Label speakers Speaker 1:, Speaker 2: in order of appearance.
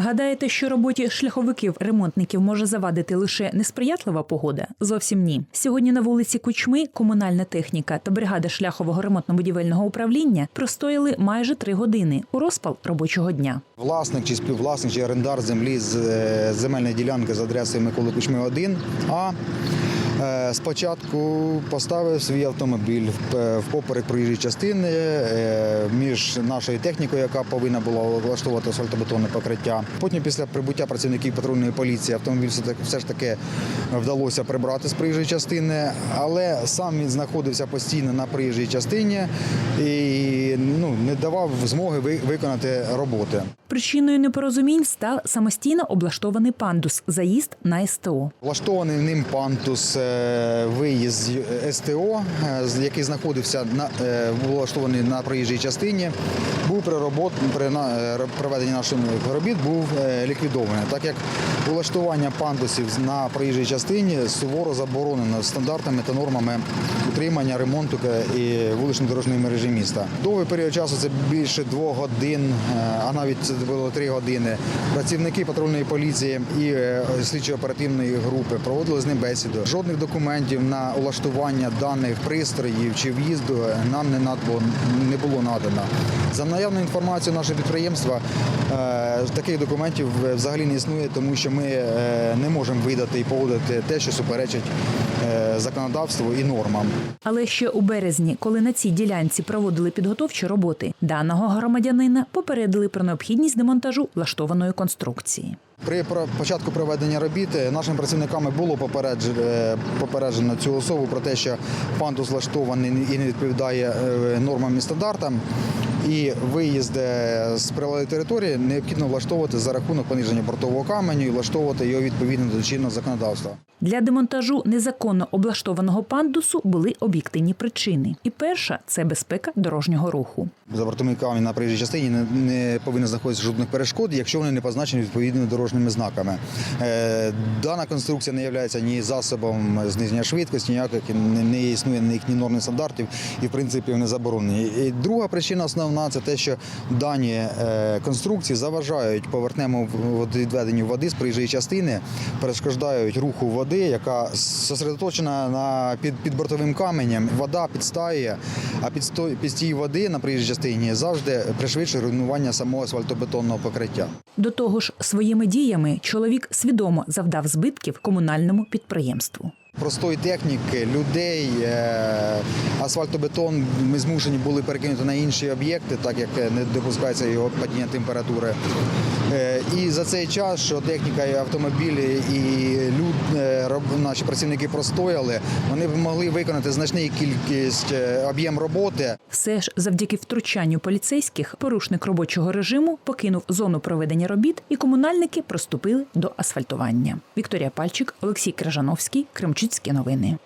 Speaker 1: Гадаєте, що роботі шляховиків ремонтників може завадити лише несприятлива погода? Зовсім ні. Сьогодні на вулиці Кучми комунальна техніка та бригада шляхового ремонтно-будівельного управління простояли майже три години у розпал робочого дня.
Speaker 2: Власник чи співвласник чи орендар землі з е, земельної ділянки з адресою Миколи Кучми 1 А спочатку поставив свій автомобіль в- е, впоперек проїжджої частини е, між нашою технікою, яка повинна була влаштовувати асфальтобетонне покриття. Потім, після прибуття працівників патрульної поліції, автомобіль все ж таки вдалося прибрати з проїжджої частини, але сам він знаходився постійно на проїжджій частині і ну, не давав змоги ви- виконати роботи.
Speaker 1: Причиною непорозумінь став самостійно облаштований пандус заїзд на СТО.
Speaker 2: Влаштований ним пантус е, виїзд з СТО, е, який знаходився на е, влаштований на проїжджій частині, був при при е, проведенні наших робіт був е, ліквідований, так як влаштування пандусів на проїжджій частині суворо заборонено стандартами та нормами утримання ремонту е, і вуличної дорожньої мережі міста. Довгий період часу це більше двох годин, е, а навіть це було три години. Працівники патрульної поліції і е, слідчо-оперативної групи проводили з ним бесіду. Жодних документів на улаштування даних пристроїв чи в'їзду нам не надбо не було надано. За наявною інформацією нашого підприємства е, таких документів взагалі не існує, тому що ми е, не можемо видати і поводити те, що суперечить е, законодавству і нормам.
Speaker 1: Але ще у березні, коли на цій ділянці проводили підготовчі роботи, даного громадянина попередили про необхідність демонтажу влаштованої конструкції.
Speaker 2: При початку проведення робіт е, нашими працівниками було е, попереджено цю особу про те, що пандус влаштований і не відповідає е, нормам і стандартам. І виїзд з прилеглої території необхідно влаштовувати за рахунок пониження бортового каменю і влаштовувати його відповідно до чинного законодавства.
Speaker 1: Для демонтажу незаконно облаштованого пандусу були об'єктивні причини. І перша це безпека дорожнього руху.
Speaker 2: За бортовий камінь на проїжджій частині не, не повинно знаходитися жодних перешкод, якщо вони не позначені відповідними дорожніми знаками. Е, дана конструкція не є ні засобом зниження швидкості, ніяких не, не існує ні, ні норм стандартів і в принципі вони заборонені. І друга причина основна це те, що дані е, конструкції заважають поверхневому відведенню води з проїжджої частини, перешкоджають руху води, яка сосредоточена на під, під бортовим каменем. Вода підстає, а підсто- підстій води на проїжджій частині завжди пришвидшує руйнування самого асфальтобетонного покриття.
Speaker 1: До того ж, своїми діями чоловік свідомо завдав збитків комунальному підприємству.
Speaker 2: Простої техніки, людей, е, асфальтобетон ми змушені були перекинути на інші об'єкти, так як не допускається його падіння температури. Е, І за цей час, що техніка і автомобілі і люд, е, наші працівники простояли, вони могли виконати значну кількість е, об'єм роботи.
Speaker 1: Все ж завдяки втручанню поліцейських порушник робочого режиму покинув зону проведення робіт, і комунальники приступили до асфальтування. Вікторія Пальчик, Олексій Крижановський, Кримчицькі новини.